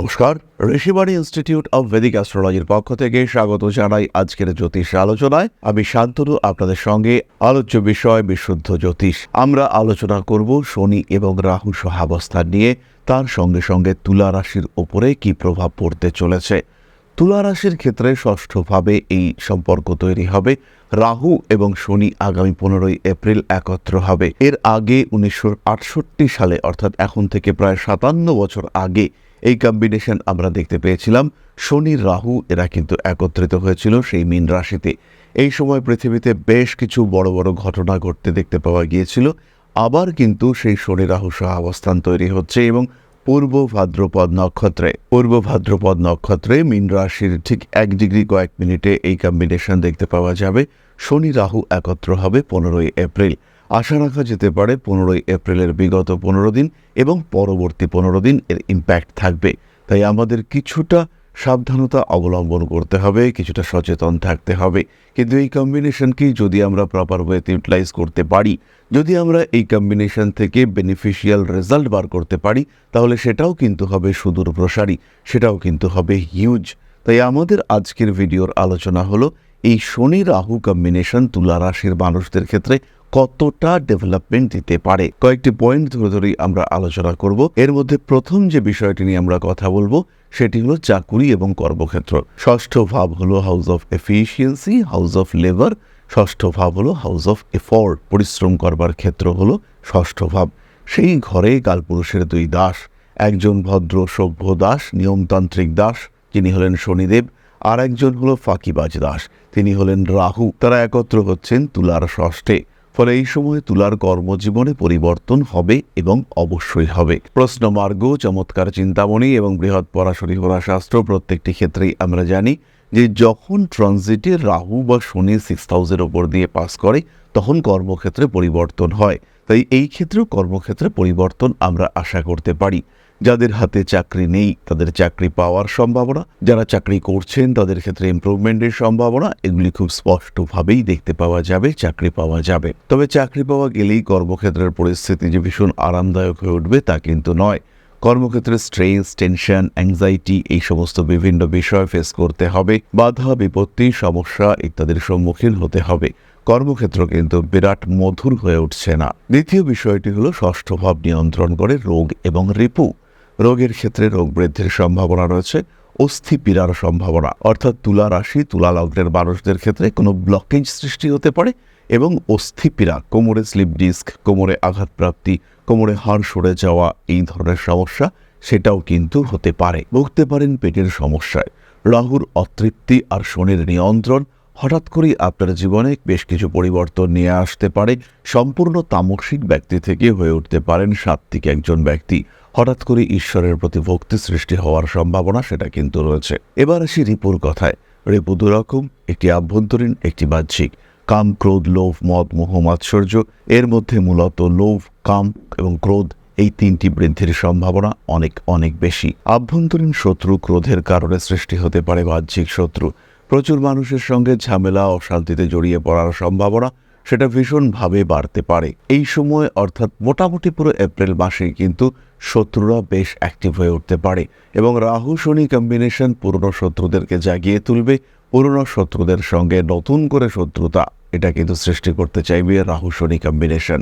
নমস্কার। Rishibani institute of Vedic অ্যাস্ট্রোলজির পক্ষ থেকে স্বাগত জানাই আজকের জ্যোতিষ আলোচনায়। আমি শান্তনু, আপনাদের সঙ্গে আলোচ্য বিষয় বিশুদ্ধ জ্যোতিষ। আমরা আলোচনা করব শনি এবং রাহু সহাবস্থান নিয়ে, তার সঙ্গে সঙ্গে তুলা রাশির ওপরে কি প্রভাব পড়তে চলেছে। তুলা রাশির ক্ষেত্রে ষষ্ঠভাবে এই সম্পর্ক তৈরি হবে। রাহু এবং শনি আগামী পনেরোই এপ্রিল একত্র হবে। এর আগে উনিশশো আটষট্টি সালে, অর্থাৎ এখন থেকে প্রায় সাতান্ন বছর আগে এই কম্বিনেশন আমরা দেখতে পেয়েছিলাম। শনি, রাহু এরা কিন্তু একত্রিত হয়েছিল সেই মীন রাশিতে। এই সময় পৃথিবীতে বেশ কিছু বড় বড় ঘটনা ঘটতে দেখতে পাওয়া গিয়েছিল। আবার কিন্তু সেই শনি, রাহু সহ অবস্থান তৈরি হচ্ছে এবং পূর্ব ভাদ্রপদ নক্ষত্রে, পূর্ব ভাদ্রপদ নক্ষত্রে মীন রাশির ঠিক এক ডিগ্রি কয়েক মিনিটে এই কম্বিনেশন দেখতে পাওয়া যাবে। শনি, রাহু একত্র হবে পনেরোই এপ্রিল। আশা রাখা যেতে পারে পনেরোই এপ্রিলের বিগত পনেরো দিন এবং পরবর্তী পনেরো দিন এর ইম্প্যাক্ট থাকবে। তাই আমাদের কিছুটা সাবধানতা অবলম্বন করতে হবে, কিছুটা সচেতন থাকতে হবে। কিন্তু এই কম্বিনেশনকেই যদি আমরা প্রপার ওয়েতে ইউটিলাইজ করতে পারি, যদি আমরা এই কম্বিনেশন থেকে বেনিফিশিয়াল রেজাল্ট বার করতে পারি, তাহলে সেটাও কিন্তু হবে সুদূর প্রসারী, সেটাও কিন্তু হবে হিউজ তাই আমাদের আজকের ভিডিওর আলোচনা হলো, এই শনি রাহু কম্বিনেশন তুলা রাশির মানুষদের ক্ষেত্রে কতটা ডেভেলপমেন্ট দিতে পারে? কয়েকটি পয়েন্ট ধরে ধরেই আমরা আলোচনা করব। এর মধ্যে প্রথম যে বিষয়টি নিয়ে আমরা কথা বলব, সেটি হলো চাকুরি এবং কর্মক্ষেত্র। ষষ্ঠ ভাব হলো house of efficiency house of labour ষষ্ঠ ভাব হলো হাউস অফ এফোর্ট পরিশ্রম করবার ক্ষেত্র হলো ষষ্ঠ ভাব। সেই ঘরে কালপুরুষের দুই দাস, একজন ভদ্র সভ্য দাস, নিয়মতান্ত্রিক দাস, যিনি হলেন শনিদেব, আর একজন হলো ফাঁকিবাজ দাস, তিনি হলেন রাহু। তারা একত্র হচ্ছেন তুলার ষষ্ঠে। ফলে এই সময় তুলার কর্মজীবনে পরিবর্তন হবে এবং অবশ্যই হবে। প্রশ্নমার্গ চমৎকার চিন্তামণি এবং বৃহৎ পরাশরী শাস্ত্র প্রত্যেকটি ক্ষেত্রেই আমরা জানি যে যখন ট্রানজিটে রাহু বা শনি সিক্স হাউসের ওপর দিয়ে পাস করে, তখন কর্মক্ষেত্রে পরিবর্তন হয়। তাই এই ক্ষেত্রেও কর্মক্ষেত্রে পরিবর্তন আমরা আশা করতে পারি। যাদের হাতে চাকরি নেই, তাদের চাকরি পাওয়ার সম্ভাবনা। যারা চাকরি করছেন, তাদের ক্ষেত্রে ইমপ্রুভমেন্টের সম্ভাবনা। এগুলি খুব স্পষ্টভাবেই দেখতে পাওয়া যাবে, চাকরি পাওয়া যাবে। তবে চাকরি পাওয়া গেলেই কর্মক্ষেত্রের পরিস্থিতি যে ভীষণ আরামদায়ক হয়ে উঠবে তা কিন্তু নয়। কর্মক্ষেত্রে স্ট্রেস টেনশন অ্যাংজাইটি এই সমস্ত বিভিন্ন বিষয় ফেস করতে হবে। বাধা, বিপত্তি, সমস্যা ইত্যাদির সম্মুখীন হতে হবে। কর্মক্ষেত্র কিন্তু বিরাট মধুর হয়ে উঠছে না। দ্বিতীয় বিষয়টি হলো ষষ্ঠ ভাব নিয়ন্ত্রণ করে রোগ এবং রিপু। রোগের ক্ষেত্রে রোগ বৃদ্ধির সম্ভাবনা রয়েছে, অস্থি পীড়ার সম্ভাবনা, অর্থাৎ তুলা রাশি, তুলা লগ্নের মানুষদের ক্ষেত্রে কোনো ব্লকেজ সৃষ্টি হতে পারে এবং অস্থি পীড়া, কোমরে স্লিপ ডিস্ক কোমরে আঘাতপ্রাপ্তি, কোমরে হাড় সরে যাওয়া, এই ধরনের সমস্যা সেটাও কিন্তু হতে পারে। ভুগতে পারেন পেটের সমস্যায়। রাহুর অতৃপ্তি আর শনির নিয়ন্ত্রণ হঠাৎ করেই আপনার জীবনে বেশ কিছু পরিবর্তন নিয়ে আসতে পারে। সম্পূর্ণ তামসিক ব্যক্তি থেকে হয়ে উঠতে পারেন সাত্ত্বিক একজন ব্যক্তি। হঠাৎ করে ঈশ্বরের প্রতি ভক্তি সৃষ্টি হওয়ার সম্ভাবনা সেটা কিন্তু রয়েছে। এবার আসি রিপুর কথায়। রিপু দুরকম, একটি আভ্যন্তরীণ, একটি বাহ্যিক। কাম, ক্রোধ, লোভ, মদ, মোহ, মাৎসর্য, এর মধ্যে মূলত লোভ, কাম এবং ক্রোধ এই তিনটি বৃদ্ধির সম্ভাবনা অনেক অনেক বেশি। আভ্যন্তরীণ শত্রু ক্রোধের কারণে সৃষ্টি হতে পারে বাহ্যিক শত্রু। প্রচুর মানুষের সঙ্গে ঝামেলা, অশান্তিতে জড়িয়ে পড়ার সম্ভাবনা সেটা ভীষণভাবে বাড়তে পারে। এই সময়, অর্থাৎ মোটামুটি পুরো এপ্রিল মাসে কিন্তু শত্রুরা বেশ অ্যাক্টিভ হয়ে উঠতে পারে এবং রাহু শনি কম্বিনেশন পুরনো শত্রুদেরকে জাগিয়ে তুলবে। পুরনো শত্রুদের সঙ্গে নতুন করে শত্রুতা, এটা কিন্তু সৃষ্টি করতে চাইবে রাহু শনি কম্বিনেশন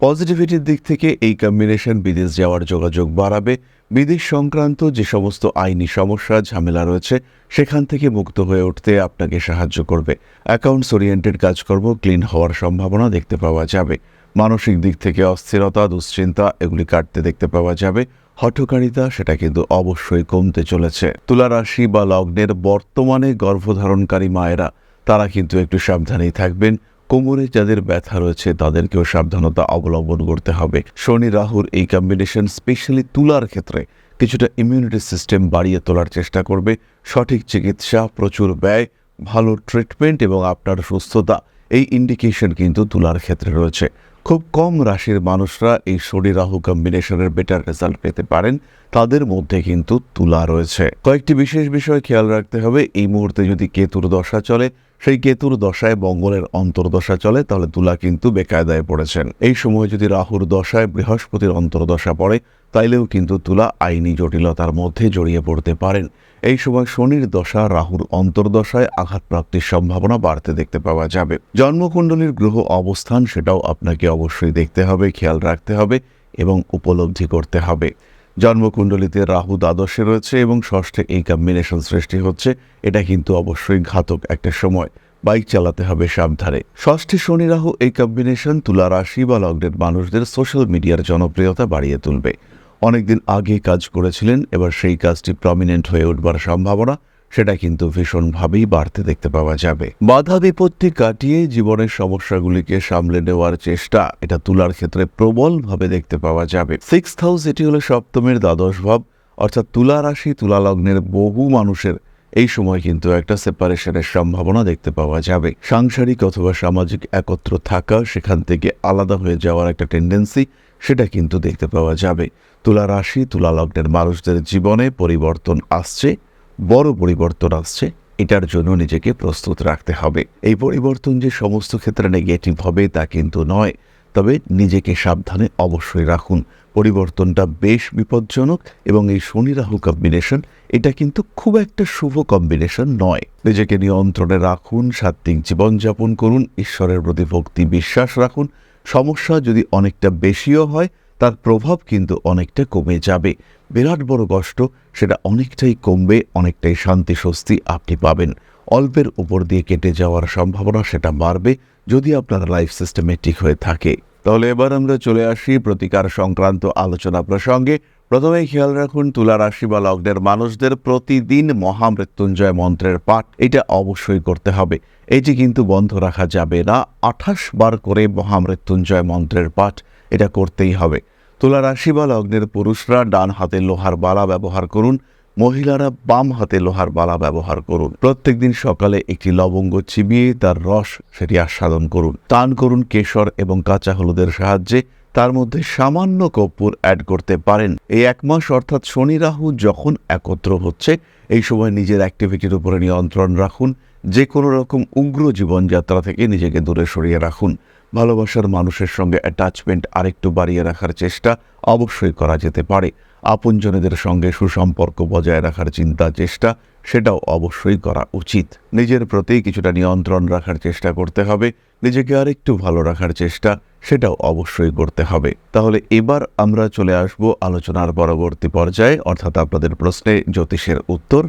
পজিটিভিটির দিক থেকে এই কম্বিনেশন বিদেশ যাওয়ার যোগাযোগ বাড়াবে। বিদেশ সংক্রান্ত যে সমস্ত আইনি সমস্যা, ঝামেলা রয়েছে, সেখান থেকে মুক্ত হয়ে উঠতে আপনাকে সাহায্য করবে। অ্যাকাউন্টস ওরিয়েন্টেড কাজকর্ম ক্লিন হওয়ার সম্ভাবনা দেখতে পাওয়া যাবে। মানসিক দিক থেকে অস্থিরতা, দুশ্চিন্তা এগুলি কাটতে দেখতে পাওয়া যাবে। হঠকারিতা সেটা কিন্তু অবশ্যই কমতে চলেছে। তুলা রাশি বা লগ্নের বর্তমানে গর্ভধারণকারী মায়েরা, তারা কিন্তু একটু সাবধানেই থাকবেন। কোমরে যাদের ব্যথা রয়েছে, তাদেরকেও সাবধানতা অবলম্বন করতে হবে। শনি, রাহুর এই কম্বিনেশন স্পেশালি তুলার ক্ষেত্রে কিছুটা ইমিউনিটি সিস্টেম বাড়িয়ে তোলার চেষ্টা করবে। সঠিক চিকিৎসা, প্রচুর ব্যয়, ভালো ট্রিটমেন্ট এবং আপনার সুস্থতা, এই ইন্ডিকেশন কিন্তু তুলার ক্ষেত্রে রয়েছে। খুব কম রাশির মানুষরা এই শনি রাহু কম্বিনেশনের বেটার রেজাল্ট পেতে পারেন। তাদের মধ্যে কিন্তু তুলা রয়েছে। কয়েকটি বিশেষ বিষয় খেয়াল রাখতে হবে। এই মুহূর্তে যদি কেতুর দশা চলে সেই কেতুর দশায় মঙ্গলের অন্তর্দশা চলে, তাহলে তুলা কিন্তু বেকায়দায় পড়েছেন। এই সময় যদি রাহুর দশায় বৃহস্পতির অন্তর্দশা পড়ে, তাইলেও কিন্তু তুলা আইনি জটিলতার মধ্যে জড়িয়ে পড়তে পারেন। এই সময় শনির দশা, রাহুর অন্তর্দশায় আঘাতপ্রাপ্তির সম্ভাবনা বাড়তে দেখতে পাওয়া যাবে। জন্মকুণ্ডলীর গ্রহ অবস্থান, সেটাও আপনাকে অবশ্যই দেখতে হবে, খেয়াল রাখতে হবে এবং উপলব্ধি করতে হবে। জন্মকুণ্ডলিতে রাহু দ্বাদশে রয়েছে এবং ষষ্ঠে এই কম্বিনেশন সৃষ্টি হচ্ছে। এটা কিন্তু অবশ্যই ঘাতক একটা সময়। বাইক চালাতে হবে সাবধানে। ষষ্ঠে শনি রাহু এই কম্বিনেশন তুলা রাশি বা লগ্নের মানুষদের সোশ্যাল মিডিয়ার জনপ্রিয়তা বাড়িয়ে তুলবে। অনেকদিন আগে কাজ করেছিলেন, এবার সেই কাজটি প্রমিনেন্ট হয়ে উঠবার সম্ভাবনা। সেটা কিন্তু ভীষণভাবেই বাড়তে দেখতে পাওয়া যাবে। বাধা বিপত্তি কাটিয়ে জীবনের সমস্যাগুলিকে সামলে নেওয়ার চেষ্টা এটা তুলার ক্ষেত্রে প্রবলভাবে দেখতে পাওয়া যাবে। সিক্স হাউস এটি হলো সপ্তমের দ্বাদশ ভাব, অর্থাৎ তুলা রাশি, তুলা লগ্নের বহু মানুষের এই সময় কিন্তু একটা সেপারেশনের সম্ভাবনা দেখতে পাওয়া যাবে। সাংসারিক অথবা সামাজিক একত্র থাকা সেখান থেকে আলাদা হয়ে যাওয়ার একটা টেন্ডেন্সি সেটা কিন্তু দেখতে পাওয়া যাবে। তুলা রাশি, তুলা লগ্নের মানুষদের জীবনে পরিবর্তন আসছে বড় পরিবর্তন আসছে, এটার জন্য নিজেকে প্রস্তুত রাখতে হবে। এই পরিবর্তন যে সমস্ত ক্ষেত্রে নেগেটিভ হবে তা কিন্তু নয়, তবে নিজেকে সাবধানে অবশ্যই রাখুন। পরিবর্তনটা বেশ বিপজ্জনক এবং এই শনি রাহু কম্বিনেশন এটা কিন্তু খুব একটা শুভ কম্বিনেশন নয়। নিজেকে নিয়ন্ত্রণে রাখুন, সাত্ত্বিক জীবনযাপন করুন, ঈশ্বরের প্রতি ভক্তি বিশ্বাস রাখুন। সমস্যা যদি অনেকটা বেশিও হয় তার প্রভাব কিন্তু অনেকটা কমে যাবে। বিরাট বড় কষ্ট, সেটা অনেকটাই কমবে, অনেকটাই শান্তি স্বস্তি আপনি পাবেন। অল্পের উপর দিয়ে কেটে যাওয়ার সম্ভাবনা সেটা বাড়বে, যদি আপনার লাইফ সিস্টেমে ঠিক হয়ে থাকে। তাহলে এবার আমরা চলে আসি প্রতিকার সংক্রান্ত আলোচনা প্রসঙ্গে। প্রথমে খেয়াল রাখুন, তুলা রাশি বা লগ্নের মানুষদের প্রতিদিন মহামৃত্যুঞ্জয় মন্ত্রের পাঠ, এটা অবশ্যই করতে হবে। এটি কিন্তু বন্ধ রাখা যাবে না, আঠাশ বার করে মহামৃত্যুঞ্জয় মন্ত্রের পাঠ এটা করতেই হবে। তুলা রাশি বা লগ্নের পুরুষরা ডান হাতে লোহার বালা ব্যবহার করুন, মহিলারা বাম হাতে লোহার বালা ব্যবহার করুন। প্রত্যেকদিন সকালে একটি লবঙ্গ চিবিয়ে তার রস সেটি আস্বাদন করুন। টান করুন কেশর এবং কাঁচা হলুদের সাহায্যে, তার মধ্যে সামান্য কর্পূর অ্যাড করতে পারেন। এই এক মাস অর্থাৎ শনি রাহু যখন একত্র হচ্ছে, এই সময় নিজের অ্যাক্টিভিটির উপরে নিয়ন্ত্রণ রাখুন। যে কোনো রকম উগ্র জীবনযাত্রা থেকে নিজেকে দূরে সরিয়ে রাখুন। ভালোবাসার মানুষের সঙ্গে অ্যাটাচমেন্ট আরেকটু বাড়িয়ে রাখার চেষ্টা অবশ্যই করা যেতে পারে। আপনজনেদের সঙ্গে সুসম্পর্ক বজায় রাখার চিন্তা, চেষ্টা, সেটাও অবশ্যই করা উচিত। নিজের প্রতি কিছুটা নিয়ন্ত্রণ রাখার চেষ্টা করতে হবে। নিজেকে আরেকটু ভালো রাখার চেষ্টা, সেটাও অবশ্যই করতে হবে। তাহলে এবার আমরা চলে আসব আলোচনার পরবর্তী পর্যায়ে। অর্থাৎ আপনাদের প্রশ্নে জ্যোতিষের উত্তর।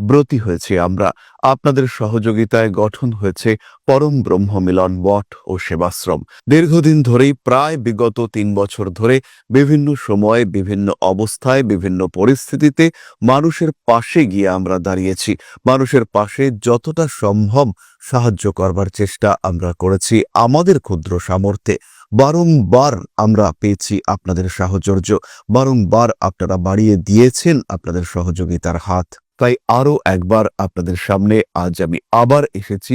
ব্রতী হয়েছে। আমরা আপনাদের সহযোগিতায় গঠন হয়েছে পরম ব্রহ্ম মিলন মঠ ও সেবাশ্রম। দীর্ঘদিন ধরেই প্রায় বিগত তিন বছর ধরে বিভিন্ন সময়ে, বিভিন্ন অবস্থায়, বিভিন্ন পরিস্থিতিতে মানুষের পাশে গিয়ে আমরা দাঁড়িয়েছি। মানুষের পাশে যতটা সম্ভব সাহায্য করবার চেষ্টা আমরা করেছি আমাদের ক্ষুদ্র সামর্থ্যে। বারংবার আমরা পেয়েছি আপনাদের সাহচর্য। বারংবার আপনারা বাড়িয়ে দিয়েছেন আপনাদের সহযোগিতার হাত। তাই আরও একবার আপনাদের সামনে আজ আমি আবার এসেছি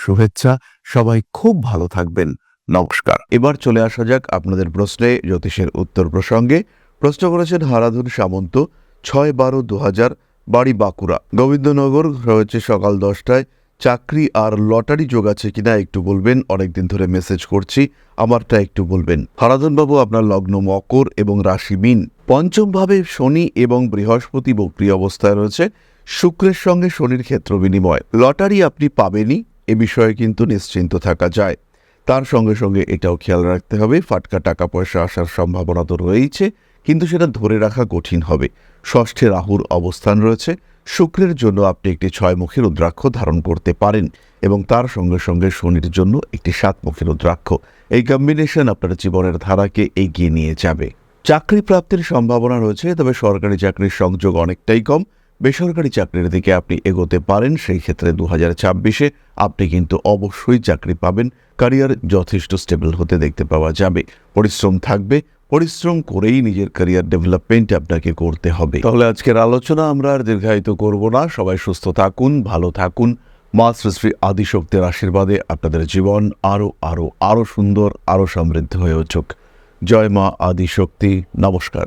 শুভেচ্ছা। সবাই খুব ভালো থাকবেন। নমস্কার। এবার চলে আসা যাক আপনাদের প্রশ্নে জ্যোতিষের উত্তর প্রসঙ্গে। প্রশ্ন করেছেন হারাধুন সামন্ত, ছয় বারো দু হাজার বাড়ি বাঁকুড়া। গোবিন্দনগর রয়েছে সকাল দশটায়। চাকরি আর লটারি যোগ আছে কিনা একটু বলবেন। অনেকদিন ধরে মেসেজ করছি, আমারটা একটু বলবেন। হারাধন বাবু আপনার লগ্ন মকর এবং রাশি মিন। পঞ্চম ভাবে শনি এবং বৃহস্পতি বক্রি অবস্থায় রয়েছে। শুক্রের সঙ্গে শনির ক্ষেত্র বিনিময়। লটারি আপনি পাবেনই। এ বিষয়ে কিন্তু নিশ্চিন্ত থাকা যায়। তার সঙ্গে সঙ্গে এটাও খেয়াল রাখতে হবে, ফাটকা টাকা পয়সা আসার সম্ভাবনা তো রয়েইছে, কিন্তু সেটা ধরে রাখা কঠিন হবে। ষষ্ঠে রাহুর অবস্থান রয়েছে, শুক্রের জন্য আপনি একটি ছয়মুখী রুদ্রাক্ষ ধারণ করতে পারেন এবং তার সঙ্গে সঙ্গে শনির জন্য একটি সাতমুখী রুদ্রাক্ষ। এই কম্বিনেশন আপনার জীবনের ধারাকে এগিয়ে নিয়ে যাবে। চাকরি প্রাপ্তির সম্ভাবনা রয়েছে, তবে সরকারি চাকরির সংযোগ অনেকটাই কম। বেসরকারি চাকরির দিকে আপনি এগোতে পারেন, সেই ক্ষেত্রে দু হাজার ছাব্বিশে আপনি কিন্তু অবশ্যই চাকরি পাবেন। ক্যারিয়ার যথেষ্ট স্টেবল হতে দেখতে পাওয়া যাবে। পরিশ্রম থাকবে। পরিশ্রম করেই নিজের ক্যারিয়ার ডেভেলপমেন্ট আপনাকে করতে হবে। তাহলে আজকের আলোচনা আমরা আর দীর্ঘায়িত করব না। সবাই সুস্থ থাকুন, ভালো থাকুন। মা শ্রী আদিশক্তির আশীর্বাদে আপনাদের জীবন আরও আরও আরও সুন্দর আরও সমৃদ্ধ হয়ে উঠুক। জয় মা আদিশক্তি। নমস্কার।